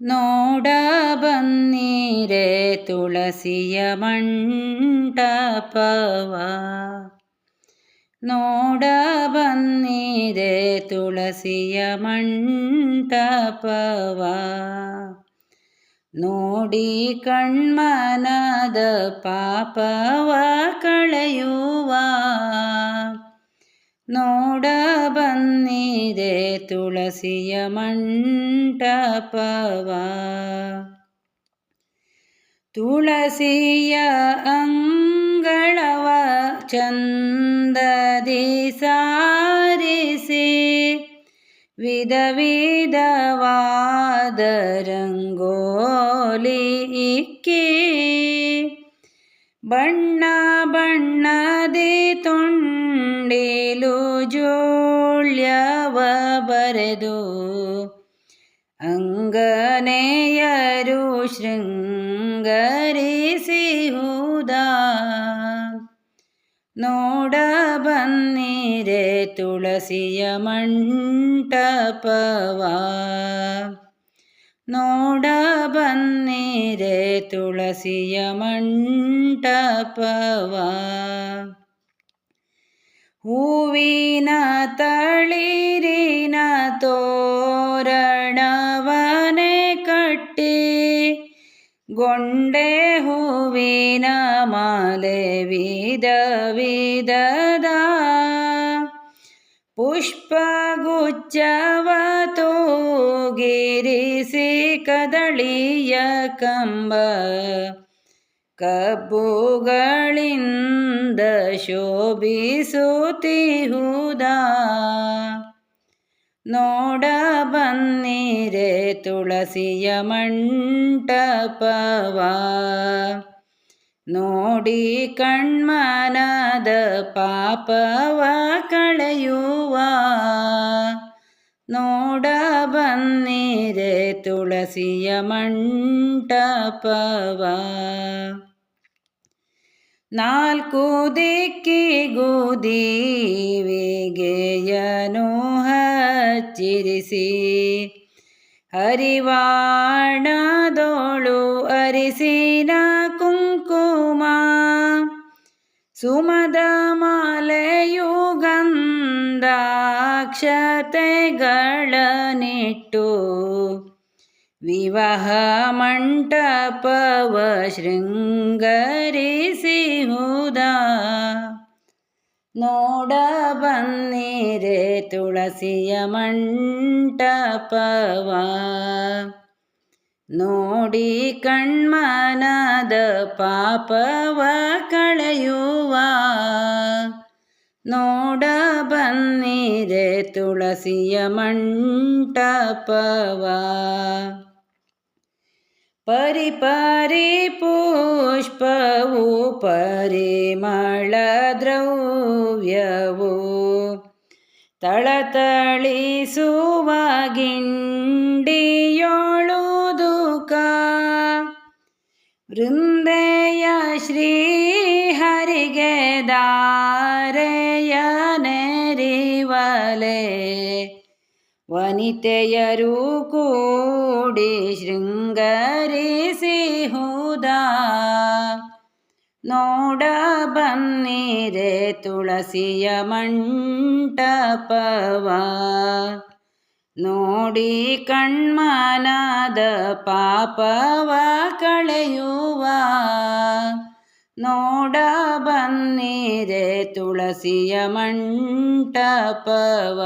ನೋಡ ಬನ್ನೀರೆ ತುಳಸಿಯ ಮಂಟಪವ. ನೋಡ ಬನ್ನೀರೆ ತುಳಸಿಯ ಮಂಟಪವ. ನೋಡಿ ಕಣ್ಮನದ ಪಾಪವ ಕಳೆಯುವ. ನೋಡ ಬನ್ನಿದೆ ತುಳಸಿಯ ಮಂಟಪವ ತುಳಸಿಯ ಅಂಗಳವ ಚಂದದಿ ಸಾರಿಸಿ ವಿಧ ವಿಧವಾದ ರಂಗೋಲಿ ಇಕ್ಕಿ ಬಣ್ಣ ಬಣ್ಣದಿ ತುಂಡಿಲು ಜೋಳ್ಯವ ಬರೆದು ಅಂಗನೆಯರು ಶೃಂಗರಿಸಿಹುದ. ನೋಡ ಬನ್ನಿರೆ ತುಳಸಿಯ ಮಂಟಪವ. ನೋಡ ಬನ್ನಿರೆ ತುಳಸಿಯ ಮಂಟಪವ. ಹೂವಿನ ತಳಿರಿನ ತೋರಣವನೆ ಕಟ್ಟಿ ಗೊಂಡೆ ಹೂವಿನ ಮಾಲೆ ವಿಧ ವಿಧದ ಪುಷ್ಪಗುಚ್ಛವ ತೂಗಿರಿಸಿ ಕದಳಿಯ ಕಂಬ ಕಬ್ಬುಗಳಿಂದ ಶೋಭಿಸುತ್ತಿಹುದ? ನೋಡ ಬನ್ನಿರೆ ತುಳಸಿಯ ಮಂಟಪವ. ನೋಡಿ ಕಣ್ಮನದ ಪಾಪವ ಕಳೆಯುವ. ನೋಡ ಬನ್ನಿರೆ ತುಳಸಿಯ ಮಂಟಪವ ನಾಲ್ಕು ದಿಕ್ಕಿಗೂ ದೀವಿಗೆಯನು ಹಚ್ಚಿರಿಸಿ ಹರಿವಾಣದೋಳು ಅರಿಸಿನ ಕುಂಕುಮ ಸುಮದ ಮಾಲೆಯು ಗಂಧಾಕ್ಷತೆಗಳನಿಟ್ಟು ವಿವಾಹ ಮಂಟಪವ ಶೃಂಗರಿಸಿಹುದ ನೋಡ ಬನ್ನಿರೆ ತುಳಸಿಯ ಮಂಟಪವ ನೋಡಿ ಕಣ್ಮನದ ಪಾಪವ ಕಳೆಯುವ. ನೋಡ ಬನ್ನಿರೆ ತುಳಸಿಯ ಮಂಟಪವ. ಪರಿಪರಿ ಪುಷ್ಪವು ಪರಿಮಳ ದ್ರವ್ಯವು ತಳತಳಿಸುವ ಗಿಂಡಿಯೊಳುದುಕ ವೃಂದೆಯ ಶ್ರೀಹರಿಗೆ ದಾರೆಯ ನೆರಿವಲೆ. ವನಿತೆಯರು ಕೂಡಿ ಶೃಂಗರಿಸಿಹುದ ನೋಡ ಬನ್ನಿರೆ ತುಳಸಿಯ ಮಂಟಪವ. ನೋಡಿ ಕಣ್ಮನದ ಪಾಪವ ಕಳೆಯುವ. ನೋಡ ಬನ್ನಿರೆ ತುಳಸಿಯ ಮಂಟಪವ.